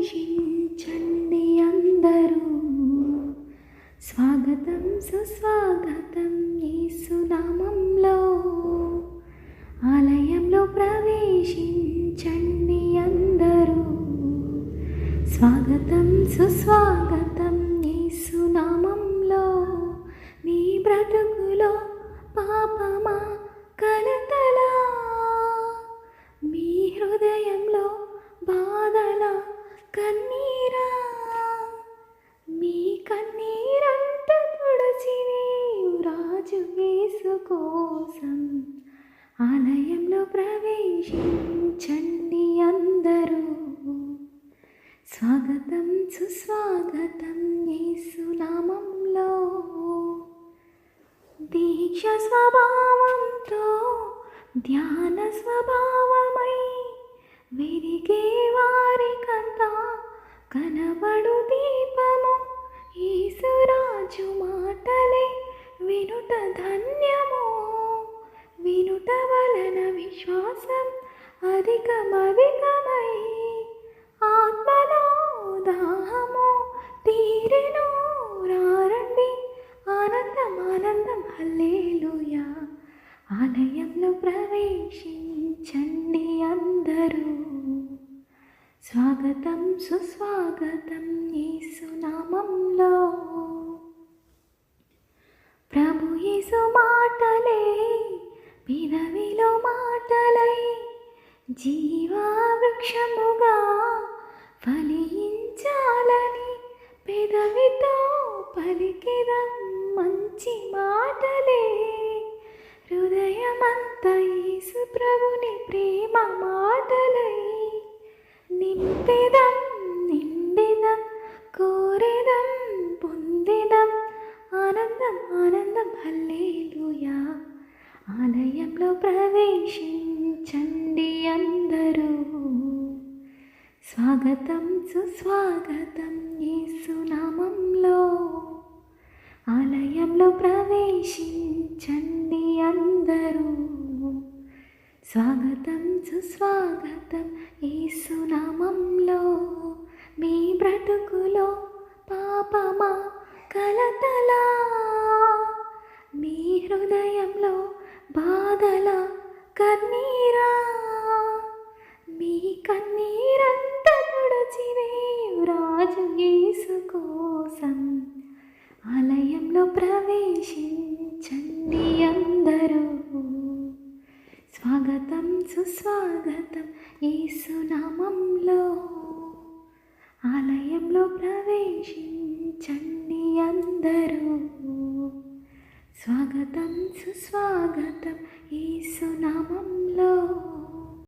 ప్రవేశించండి అందరూ. స్వాగతం సుస్వాగతం యేసునామంలో. ఆలయంలో ప్రవేశించండి అందరూ. స్వాగతం సుస్వాగతం కోసం ఆలయంలో ప్రవేశించండి అందరూ. స్వాగతం సుస్వాగతం యేసునామంలో దీక్ష స్వభావంతో ధ్యాన స్వభావమై విరిగే విశ్వాసం అధికమధికమై ఆత్మలో దాహము తీరెను. రారండి ఆనందం ఆనందం హల్లేలుయా. ఆలయంలో ప్రవేశించండి అందరూ. స్వాగతం సుస్వాగతం యేసునామంలో ప్రభు యేసు మాటలే వినవిలో మాటలై జీవావృక్షముగా ఫలించాలని పెదవితో పలికిరం మంచి మాటలే. హృదయమంత యేసు ప్రభుని ప్రేమ మాటలై నింపెదం నిండిదం కోరెదం పొందిదం. ఆనందం ఆనందం హల్లేలుయా. ఆలయంలో ప్రవేశించండి అందరూ. స్వాగతం సుస్వాగతం యేసునామంలో ఆలయంలో ప్రవేశించండి అందరూ. స్వాగతం సుస్వాగతం యేసునామంలో మీ బ్రతుకులో పాపమా కలతలా? ప్రవేశించండి అందరూ. స్వాగతం సుస్వాగతం ఈసునామంలో ఆలయంలో ప్రవేశించండి అందరూ. స్వాగతం సుస్వాగతం ఈసునామంలో